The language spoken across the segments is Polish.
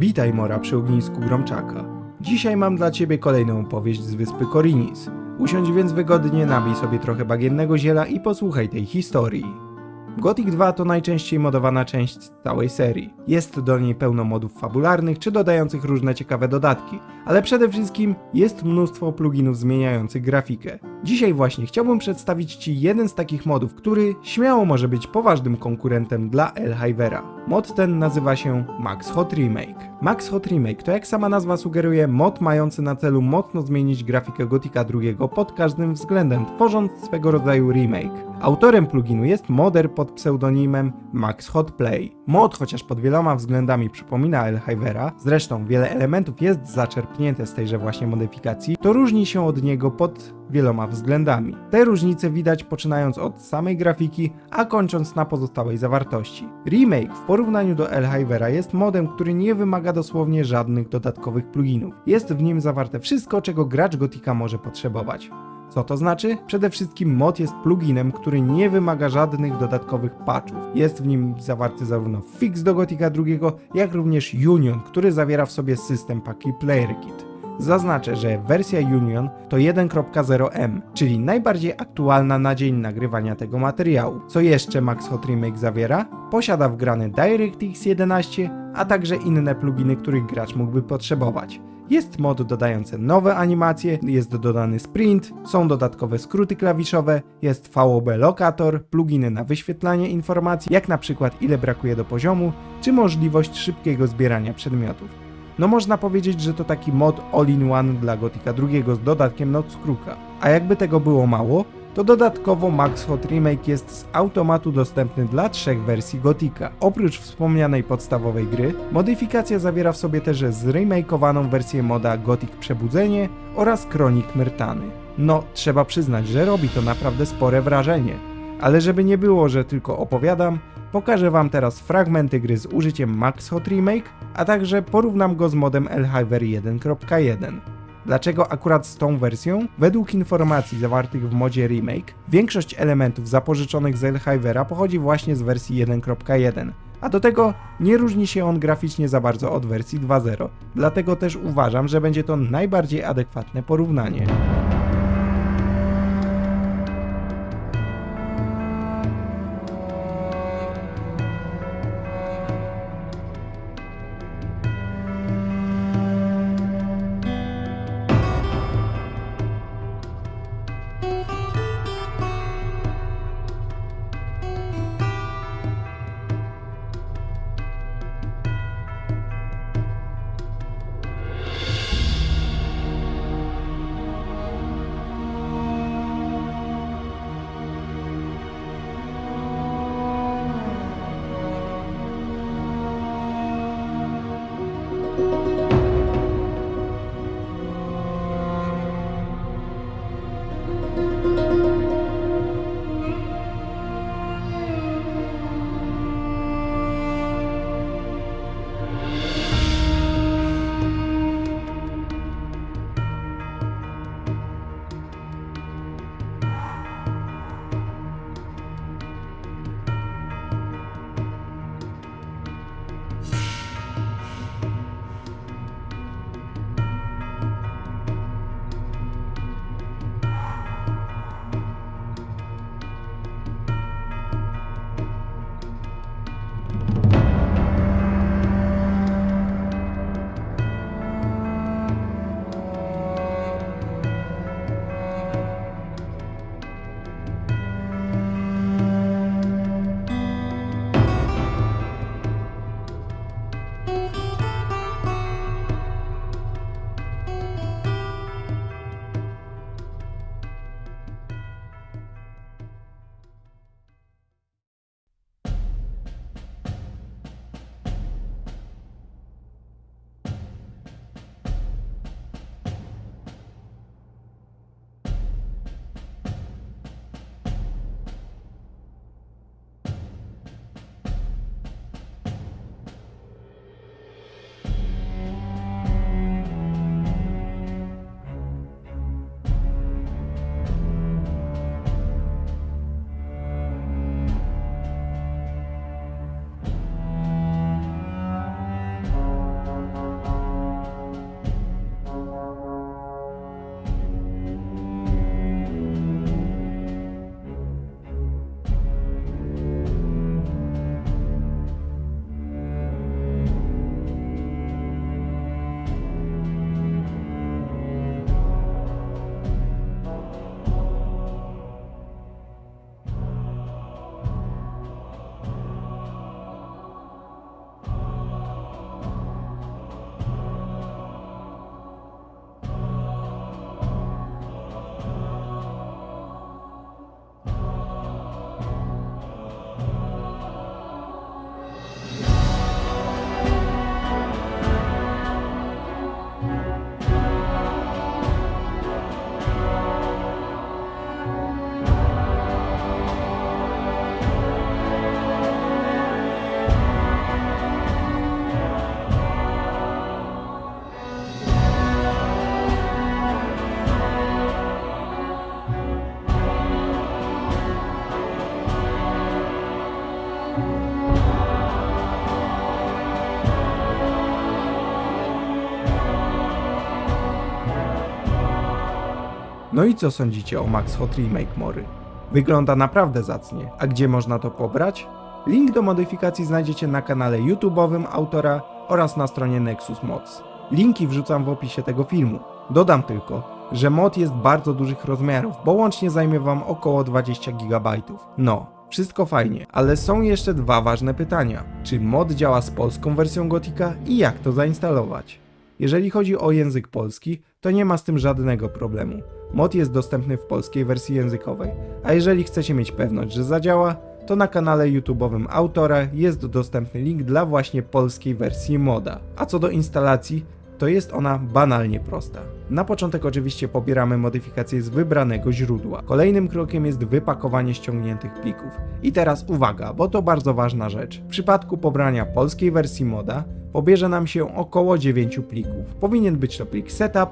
Witaj Mora przy ognisku Gromczaka. Dzisiaj mam dla ciebie kolejną opowieść z wyspy Korinis. Usiądź więc wygodnie, nabij sobie trochę bagiennego ziela i posłuchaj tej historii. Gothic 2 to najczęściej modowana część całej serii. Jest do niej pełno modów fabularnych czy dodających różne ciekawe dodatki, ale przede wszystkim jest mnóstwo pluginów zmieniających grafikę. Dzisiaj właśnie chciałbym przedstawić Ci jeden z takich modów, który śmiało może być poważnym konkurentem dla Elhivera. Mod ten nazywa się Max Hot Remake. Max Hot Remake to jak sama nazwa sugeruje mod mający na celu mocno zmienić grafikę Gotika II pod każdym względem, tworząc swego rodzaju remake. Autorem pluginu jest moder pod pseudonimem Max Hot Play. Mod, chociaż pod wieloma względami przypomina Elhivera, zresztą wiele elementów jest zaczerpnięte z tejże właśnie modyfikacji, to różni się od niego pod wieloma względami. Te różnice widać poczynając od samej grafiki, a kończąc na pozostałej zawartości. Remake w porównaniu do Elhivera jest modem, który nie wymaga dosłownie żadnych dodatkowych pluginów. Jest w nim zawarte wszystko, czego gracz Gotika może potrzebować. Co to znaczy? Przede wszystkim mod jest pluginem, który nie wymaga żadnych dodatkowych patchów. Jest w nim zawarty zarówno fix do Gotika II, jak również Union, który zawiera w sobie system paki Player Kit. Zaznaczę, że wersja Union to 1.0M, czyli najbardziej aktualna na dzień nagrywania tego materiału. Co jeszcze Max Hot Remake zawiera? Posiada wgrany DirectX 11, a także inne pluginy, których gracz mógłby potrzebować. Jest mod dodający nowe animacje, jest dodany sprint, są dodatkowe skróty klawiszowe, jest VOB lokator, pluginy na wyświetlanie informacji, jak na przykład ile brakuje do poziomu, czy możliwość szybkiego zbierania przedmiotów. No można powiedzieć, że to taki mod all-in-one dla Gotika II z dodatkiem Notskruka. A jakby tego było mało, to dodatkowo Max Hot Remake jest z automatu dostępny dla trzech wersji Gotika. Oprócz wspomnianej podstawowej gry, modyfikacja zawiera w sobie też zremakeowaną wersję moda Gothic Przebudzenie oraz Kronik Myrtany. No, trzeba przyznać, że robi to naprawdę spore wrażenie. Ale żeby nie było, że tylko opowiadam, pokażę wam teraz fragmenty gry z użyciem Max Hot Remake, a także porównam go z modem Elhiver 1.1. Dlaczego akurat z tą wersją? Według informacji zawartych w modzie Remake, większość elementów zapożyczonych z Elhivera pochodzi właśnie z wersji 1.1, a do tego nie różni się on graficznie za bardzo od wersji 2.0, dlatego też uważam, że będzie to najbardziej adekwatne porównanie. No i co sądzicie o Max Hot Remake Mory? Wygląda naprawdę zacnie, a gdzie można to pobrać? Link do modyfikacji znajdziecie na kanale YouTube'owym autora oraz na stronie Nexus Mods. Linki wrzucam w opisie tego filmu. Dodam tylko, że mod jest bardzo dużych rozmiarów, bo łącznie zajmie wam około 20 GB. No, wszystko fajnie, ale są jeszcze dwa ważne pytania. Czy mod działa z polską wersją Gotika i jak to zainstalować? Jeżeli chodzi o język polski, to nie ma z tym żadnego problemu. Mod jest dostępny w polskiej wersji językowej, a jeżeli chcecie mieć pewność, że zadziała, to na kanale YouTube'owym autora jest dostępny link dla właśnie polskiej wersji moda. A co do instalacji, to jest ona banalnie prosta. Na początek oczywiście pobieramy modyfikacje z wybranego źródła. Kolejnym krokiem jest wypakowanie ściągniętych plików. I teraz uwaga, bo to bardzo ważna rzecz. W przypadku pobrania polskiej wersji moda pobierze nam się około 9 plików. Powinien być to plik setup,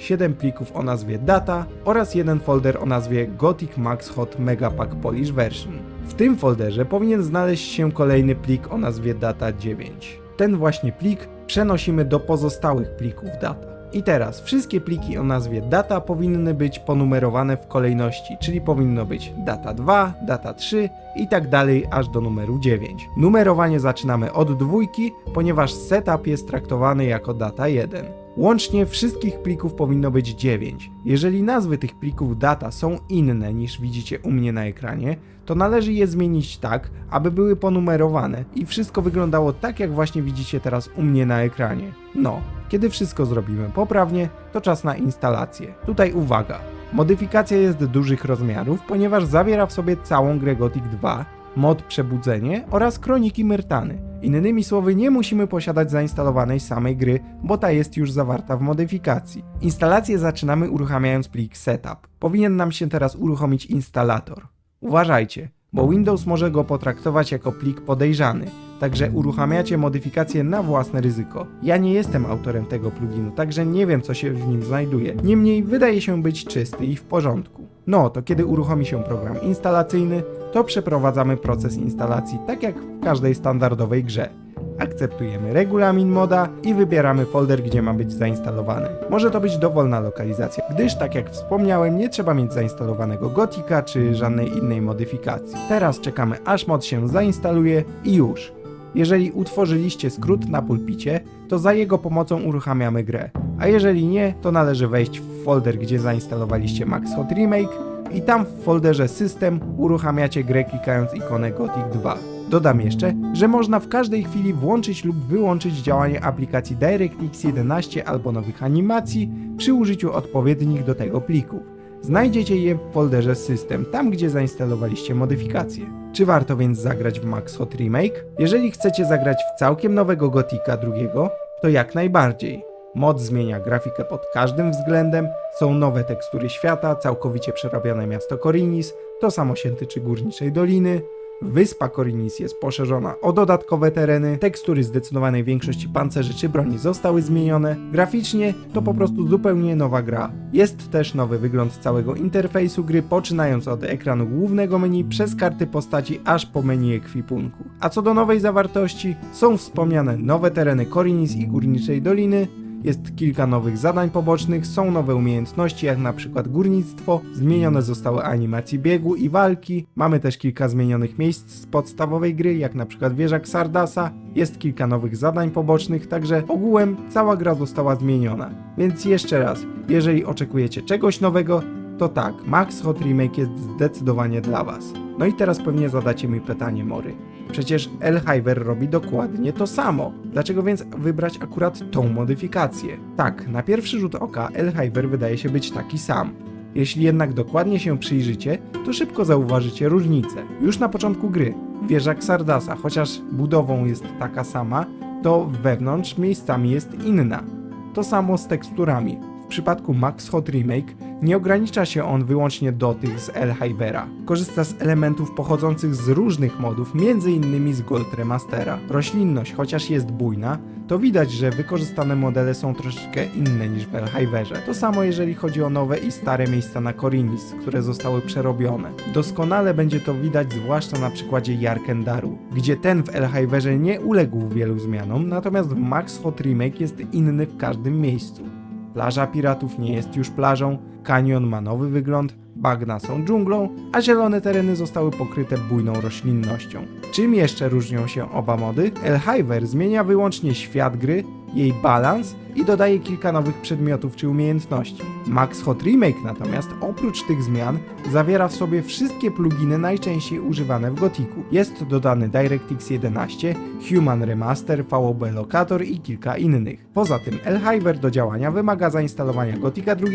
7 plików o nazwie data oraz jeden folder o nazwie Gothic Max Hot Megapack Polish Version. W tym folderze powinien znaleźć się kolejny plik o nazwie data 9. Ten właśnie plik przenosimy do pozostałych plików data. I teraz wszystkie pliki o nazwie data powinny być ponumerowane w kolejności, czyli powinno być data 2, data 3 i tak dalej aż do numeru 9. Numerowanie zaczynamy od dwójki, ponieważ setup jest traktowany jako data 1. Łącznie wszystkich plików powinno być 9. Jeżeli nazwy tych plików data są inne niż widzicie u mnie na ekranie, to należy je zmienić tak, aby były ponumerowane i wszystko wyglądało tak jak właśnie widzicie teraz u mnie na ekranie. No, kiedy wszystko zrobimy poprawnie, to czas na instalację. Tutaj uwaga, modyfikacja jest dużych rozmiarów, ponieważ zawiera w sobie całą grę Gothic 2, mod Przebudzenie oraz Kroniki Myrtany. Innymi słowy, nie musimy posiadać zainstalowanej samej gry, bo ta jest już zawarta w modyfikacji. Instalację zaczynamy uruchamiając plik setup. Powinien nam się teraz uruchomić instalator. Uważajcie, bo Windows może go potraktować jako plik podejrzany, także uruchamiacie modyfikacje na własne ryzyko. Ja nie jestem autorem tego pluginu, także nie wiem co się w nim znajduje. Niemniej wydaje się być czysty i w porządku. No, to kiedy uruchomi się program instalacyjny, to przeprowadzamy proces instalacji tak jak w każdej standardowej grze. Akceptujemy regulamin moda i wybieramy folder, gdzie ma być zainstalowany. Może to być dowolna lokalizacja, gdyż tak jak wspomniałem, nie trzeba mieć zainstalowanego Gotika czy żadnej innej modyfikacji. Teraz czekamy aż mod się zainstaluje i już. Jeżeli utworzyliście skrót na pulpicie, to za jego pomocą uruchamiamy grę. A jeżeli nie, to należy wejść w folder, gdzie zainstalowaliście Max Hot Remake i tam w folderze System uruchamiacie grę klikając ikonę Gothic 2. Dodam jeszcze, że można w każdej chwili włączyć lub wyłączyć działanie aplikacji DirectX 11 albo nowych animacji przy użyciu odpowiednich do tego plików. Znajdziecie je w folderze System, tam gdzie zainstalowaliście modyfikacje. Czy warto więc zagrać w Max Hot Remake? Jeżeli chcecie zagrać w całkiem nowego Gotika drugiego, to jak najbardziej. Mod zmienia grafikę pod każdym względem, są nowe tekstury świata, całkowicie przerobione miasto Korinis, to samo się tyczy Górniczej Doliny, Wyspa Korinis jest poszerzona o dodatkowe tereny, tekstury zdecydowanej większości pancerzy czy broni zostały zmienione. Graficznie to po prostu zupełnie nowa gra. Jest też nowy wygląd całego interfejsu gry, poczynając od ekranu głównego menu przez karty postaci aż po menu ekwipunku. A co do nowej zawartości, są wspomniane nowe tereny Korinis i Górniczej Doliny, jest kilka nowych zadań pobocznych, są nowe umiejętności, jak na przykład górnictwo, zmienione zostały animacje biegu i walki, mamy też kilka zmienionych miejsc z podstawowej gry, jak na przykład wieża Xardasa, jest kilka nowych zadań pobocznych, także ogółem cała gra została zmieniona. Więc jeszcze raz, jeżeli oczekujecie czegoś nowego, to tak, Max Hot Remake jest zdecydowanie dla Was. No i teraz pewnie zadacie mi pytanie, Mory. Przecież Elhiver robi dokładnie to samo. Dlaczego więc wybrać akurat tą modyfikację? Tak, na pierwszy rzut oka Elhiver wydaje się być taki sam. Jeśli jednak dokładnie się przyjrzycie, to szybko zauważycie różnicę. Już na początku gry, wieża Xardasa, chociaż budową jest taka sama, to wewnątrz miejscami jest inna. To samo z teksturami. Przypadku Max Hot Remake nie ogranicza się on wyłącznie do tych z Elhivera. Korzysta z elementów pochodzących z różnych modów, m.in. z Gold Remastera. Roślinność, chociaż jest bujna, to widać, że wykorzystane modele są troszeczkę inne niż w Elhiverze. To samo jeżeli chodzi o nowe i stare miejsca na Korinis, które zostały przerobione. Doskonale będzie to widać zwłaszcza na przykładzie Jarkendaru, gdzie ten w Elhiverze nie uległ wielu zmianom, natomiast w Max Hot Remake jest inny w każdym miejscu. Plaża piratów nie jest już plażą, kanion ma nowy wygląd, bagna są dżunglą, a zielone tereny zostały pokryte bujną roślinnością. Czym jeszcze różnią się oba mody? Elhiver zmienia wyłącznie świat gry, jej balans i dodaje kilka nowych przedmiotów czy umiejętności. Max Hot Remake natomiast oprócz tych zmian zawiera w sobie wszystkie pluginy najczęściej używane w Gothicu. Jest dodany DirectX 11, Human Remaster, VOB Locator i kilka innych. Poza tym Elhiver do działania wymaga zainstalowania Gothica 2,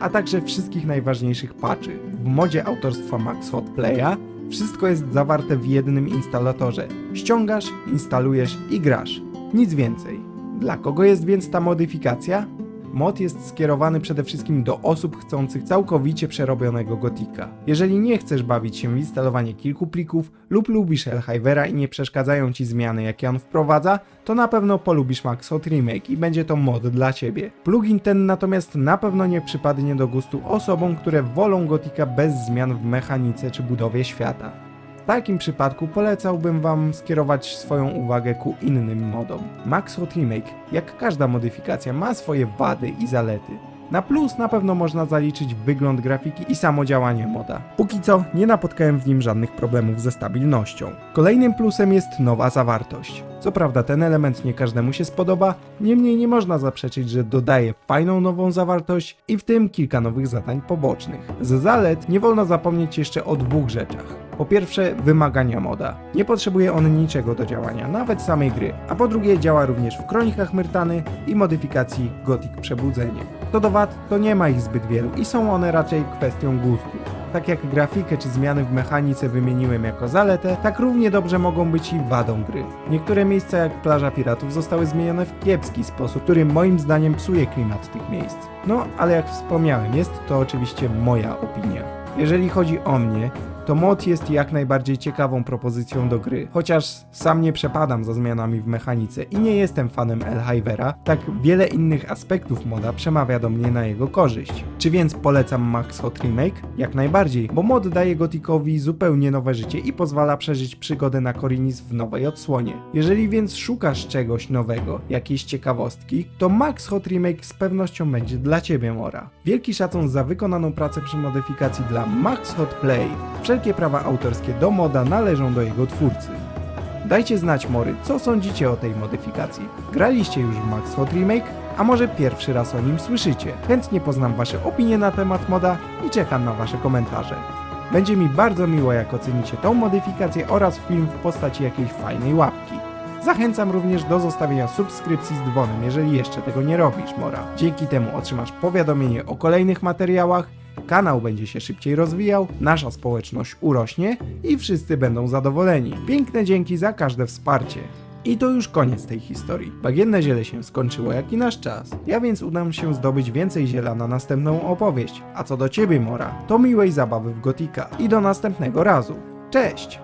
a także wszystkich najważniejszych patchy. W modzie autorstwa Max Hot Playa wszystko jest zawarte w jednym instalatorze. Ściągasz, instalujesz i grasz. Nic więcej. Dla kogo jest więc ta modyfikacja? Mod jest skierowany przede wszystkim do osób chcących całkowicie przerobionego Gotika. Jeżeli nie chcesz bawić się w instalowanie kilku plików lub lubisz Elhivera i nie przeszkadzają ci zmiany jakie on wprowadza, to na pewno polubisz Max Hot Remake i będzie to mod dla ciebie. Plugin ten natomiast na pewno nie przypadnie do gustu osobom, które wolą Gotika bez zmian w mechanice czy budowie świata. W takim przypadku polecałbym Wam skierować swoją uwagę ku innym modom. Max Hot Remake, jak każda modyfikacja, ma swoje wady i zalety. Na plus na pewno można zaliczyć wygląd grafiki i samo działanie moda. Póki co nie napotkałem w nim żadnych problemów ze stabilnością. Kolejnym plusem jest nowa zawartość. Co prawda ten element nie każdemu się spodoba, niemniej nie można zaprzeczyć, że dodaje fajną nową zawartość i w tym kilka nowych zadań pobocznych. Z zalet nie wolno zapomnieć jeszcze o dwóch rzeczach. Po pierwsze, wymagania moda. Nie potrzebuje on niczego do działania, nawet samej gry. A po drugie, działa również w Kronikach Myrtany i modyfikacji Gothic Przebudzenie. Co do wad, to nie ma ich zbyt wielu i są one raczej kwestią gustu. Tak jak grafikę czy zmiany w mechanice wymieniłem jako zaletę, tak równie dobrze mogą być i wadą gry. Niektóre miejsca jak plaża piratów zostały zmienione w kiepski sposób, który moim zdaniem psuje klimat tych miejsc. No, ale jak wspomniałem, jest to oczywiście moja opinia. Jeżeli chodzi o mnie, to mod jest jak najbardziej ciekawą propozycją do gry. Chociaż sam nie przepadam za zmianami w mechanice i nie jestem fanem Elhivera, tak wiele innych aspektów moda przemawia do mnie na jego korzyść. Czy więc polecam Max Hot Remake? Jak najbardziej, bo mod daje Gothicowi zupełnie nowe życie i pozwala przeżyć przygodę na Korinis w nowej odsłonie. Jeżeli więc szukasz czegoś nowego, jakiejś ciekawostki, to Max Hot Remake z pewnością będzie dla Ciebie Mora. Wielki szacun za wykonaną pracę przy modyfikacji dla Max Hot Play. Wszelkie prawa autorskie do moda należą do jego twórcy. Dajcie znać Mory, co sądzicie o tej modyfikacji. Graliście już w Max Hot Remake? A może pierwszy raz o nim słyszycie? Chętnie poznam Wasze opinie na temat moda i czekam na Wasze komentarze. Będzie mi bardzo miło, jak ocenicie tą modyfikację oraz film w postaci jakiejś fajnej łapki. Zachęcam również do zostawienia subskrypcji z dzwonem, jeżeli jeszcze tego nie robisz, Mora. Dzięki temu otrzymasz powiadomienie o kolejnych materiałach, kanał będzie się szybciej rozwijał, nasza społeczność urośnie i wszyscy będą zadowoleni. Piękne dzięki za każde wsparcie. I to już koniec tej historii. Bagienne ziele się skończyło jak i nasz czas. Ja więc udam się zdobyć więcej ziela na następną opowieść. A co do ciebie, Mora, to miłej zabawy w Gotika i do następnego razu. Cześć!